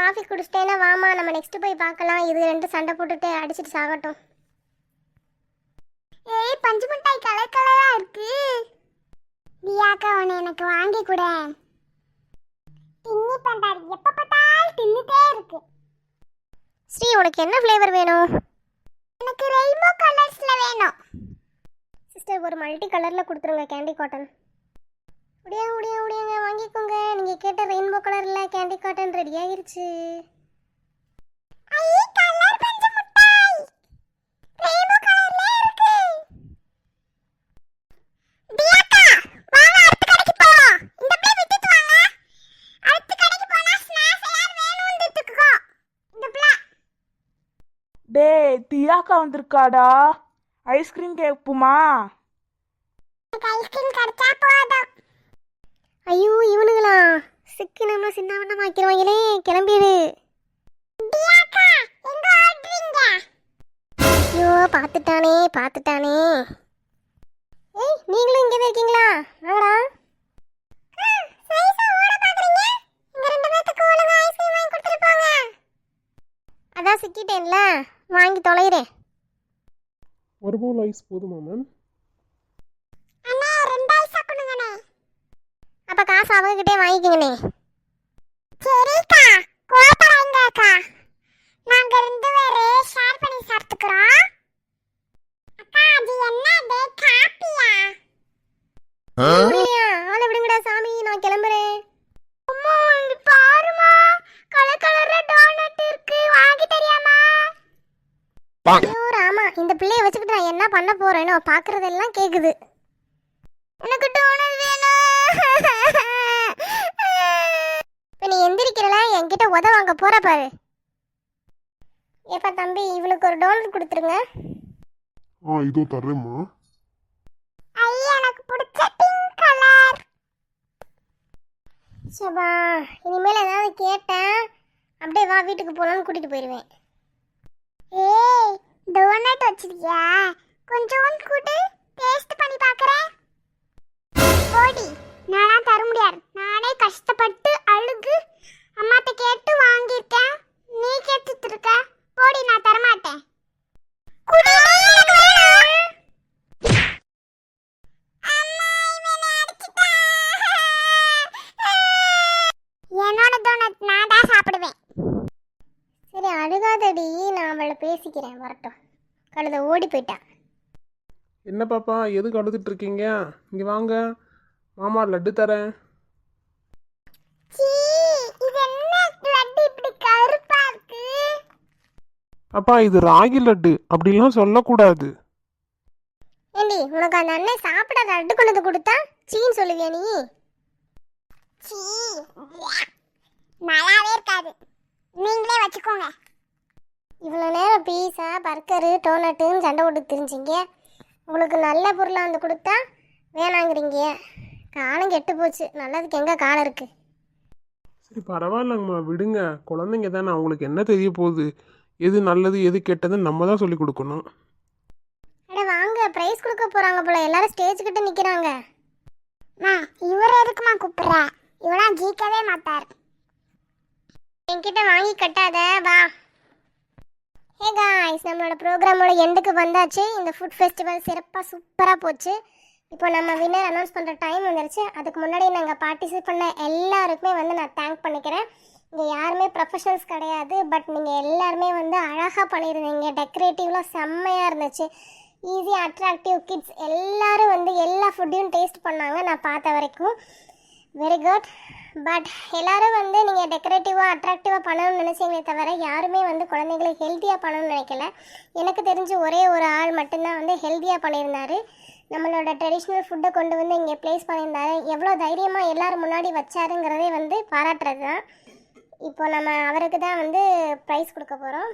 குடிச்சிட்டேன்னா வாமா நம்ம நெக்ஸ்ட் போய் பார்க்கலாம். இது ரெண்டு சண்டை போட்டுட்டு அடிச்சிட்டு சாகட்டும். ஏய் பஞ்சு மிட்டாய் கலர் கலரா இருக்கு. தியாக்கா உன்னை எனக்கு வாங்கி கொடு. தின்னி பண்டாடி எப்ப பார்த்தாலும் தின்னுட்டே இருக்கு. ஸ்ரீ உனக்கு என்ன ஃப்ளேவர் வேணும்? எனக்கு ரெயின்போ கலர்ஸ்ல வேணும். சிஸ்டர் ஒரு மல்டி கலர்ல கொடுத்துருங்க கேண்டி காட்டன் முடியா முடியா முடியாங்க வாங்கிக்கோங்க. நீங்க கேட்ட ரெயின்போ கலர்ல கேண்டி காட்டன் ரெடி ஆயிருச்சு. டேய் தியாக்கா வந்திருக்காடா. ஐஸ்கிரீம் கேட்போமா? ஐஸ்கிரீம் கிடைச்சா போதும். சிக்கு நம்ம சின்னவண்ணம் ஆக்கிடுவாங்களே கிளம்பிடு ஐயோ பார்த்துட்டானே பார்த்துட்டானே. ஏய் நீங்களும் இங்கே இருக்கீங்களா? வாடா. அதான் சிக்கிட்டேன்ல. வாங்கி தொலைகிறேன். ஒரு பவுல் ஐஸ் போதுமா மேம் காசு அவங்ககிட்டே வாங்கிக்கங்கண்ணே. சரிக்கா கோபப்படாங்கக்கா நாங்க ரெண்டு பேரும் ஷேர் பண்ணி சாப்பிட்டுக்கிறோம். அக்கா அது என்னது? காப்பியா? ஆளை விடுங்கடா சாமி நான் கிளம்புறேன். அம்மா இங்க பாருமா கலர் கலர்ல டோனட் இருக்கு. வாங்கி தெரியாமா? ஐயோ ராமா இந்த பிள்ளைய வச்சுக்கிட்டு நான் என்ன பண்ண போறேனோ பாக்குறதெல்லாம் கேக்குது. எனக்கு டோனட் வேணும். நீ எந்திரிக்கிறல என்கிட்ட உத வாங்க போற பாரு. ஏப்பா தம்பி இவளுக்கு ஒரு டோனட் கொடுத்துருங்க. ஆ இதோ தர்றேம்மா. ஐயா எனக்கு பிடிச்ச பிங்க் கலர் சபா இனிமேல் ஏதாவது கேட்டேன் அப்படியே வா வீட்டுக்கு போகலான்னு கூட்டிட்டு போயிடுவேன் ஏய் டோனட் வச்சிருக்கியா? கொஞ்சோண்டு கூட்டு டேஸ்ட் பண்ணி பார்க்கறேன் ஓடி நானா தர முடியாது. நானே கஷ்டப்பட்டு அழுகு அம்மாட்ட கேட்டு வாங்கியிருக்கேன் நீ கேட்டுட்டு இருக்க போடி நான் தர மாட்டேன் என்னோட டோனட் நான் தான் சாப்பிடுவேன் சரி அழுகாதடி நான் அவளை பேசிக்கிறேன் வரட்டும். கழுத ஓடி போயிட்டான். என்ன பாப்பா எதுக்கு அழுதுட்டு இருக்கீங்க இங்கே வாங்க. மாமா லட்டு தரேன். சீ இது என்ன லட்டு இப்படி கருப்பா இருக்கு? பாப்பா இது ராகி லட்டு. அப்படிலாம் சொல்லக்கூடாது. ஏண்டி உனக்கு அந்த அண்ணன் சாப்பிட லட்டு கொண்டு கொடுத்தா? சீன்னு சொல்லுவியா நீ? சீ நல்லாவே இருக்காது. நீங்களே வச்சுக்கோங்க. இவ்வளோ நேரம் பீஸா பர்கரு டோனட்டுன்னு சண்டை போட்டு தெரிஞ்சிங்க. உங்களுக்கு நல்ல பொருளாக வந்து கொடுத்தா வேணாங்கிறீங்க. காலம் கெட்டு போச்சு. நல்லதுக்கு எங்கே காலம் இருக்கு? சரி பரவாயில்லங்கம்மா. விடுங்க. குழந்தைங்க தானே. அவங்களுக்கு என்ன தெரிய போகுது? எது நல்லது எது கெட்டதுன்னு நம்ம தான் சொல்லி கொடுக்கணும். அட வாங்க. ப்ரைஸ் கொடுக்க போகிறாங்க போல. எல்லாரும் ஸ்டேஜ் கிட்ட நிற்கிறாங்க இவர் எதுக்குமா கூப்பிட்ற? இவனா ஜீக்கவே மாட்டார். என்கிட்ட வாங்கி கட்டாத. வா. ஹே காய்ஸ் நம்மளோட ப்ரோக்ராமோட எண்டுக்கு வந்தாச்சு. இந்த ஃபுட் ஃபெஸ்டிவல் சிறப்பாக சூப்பராக போச்சு. இப்போ நம்ம வின்னர் அனௌன்ஸ் பண்ணுற டைம் வந்துருச்சு. அதுக்கு முன்னாடி நாங்கள் பார்ட்டிசிபேட் பண்ண எல்லாருக்குமே வந்து நான் தேங்க் பண்ணிக்கிறேன். இங்கே யாருமே ப்ரொஃபஷனல்ஸ் கிடையாது. பட் நீங்கள் எல்லாருமே வந்து அழகாக பண்ணியிருந்தீங்க. டெக்கரேட்டிவ்லாம் செம்மையாக இருந்துச்சு. ஈஸி அட்ராக்டிவ் கிட்ஸ் எல்லோரும் வந்து எல்லா ஃபுட்டையும் டேஸ்ட் பண்ணாங்க. நான் பார்த்த வரைக்கும். வெரி குட் பட் எல்லாரும் வந்து நீங்கள் டெக்கரேட்டிவாக அட்ராக்டிவாக பண்ணணும்னு நினச்சிங்களே தவிர யாருமே வந்து குழந்தைங்களை ஹெல்த்தியாக பண்ணணும்னு நினைக்கல. எனக்கு தெரிஞ்சு ஒரே ஒரு ஆள் மட்டும்தான் வந்து ஹெல்த்தியாக பண்ணியிருந்தாரு. நம்மளோட ட்ரெடிஷ்னல் ஃபுட்டை கொண்டு வந்து இங்கே ப்ளேஸ் பண்ணியிருந்தாரு. எவ்வளோ தைரியமாக எல்லோரும் முன்னாடி வச்சாருங்கிறதே வந்து பாராட்டுறது தான் இப்போ நம்ம அவருக்கு தான் வந்து ப்ரைஸ் கொடுக்க போகிறோம்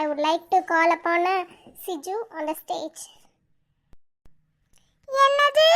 I would like to call அப்பான Siju on the stage என்னது?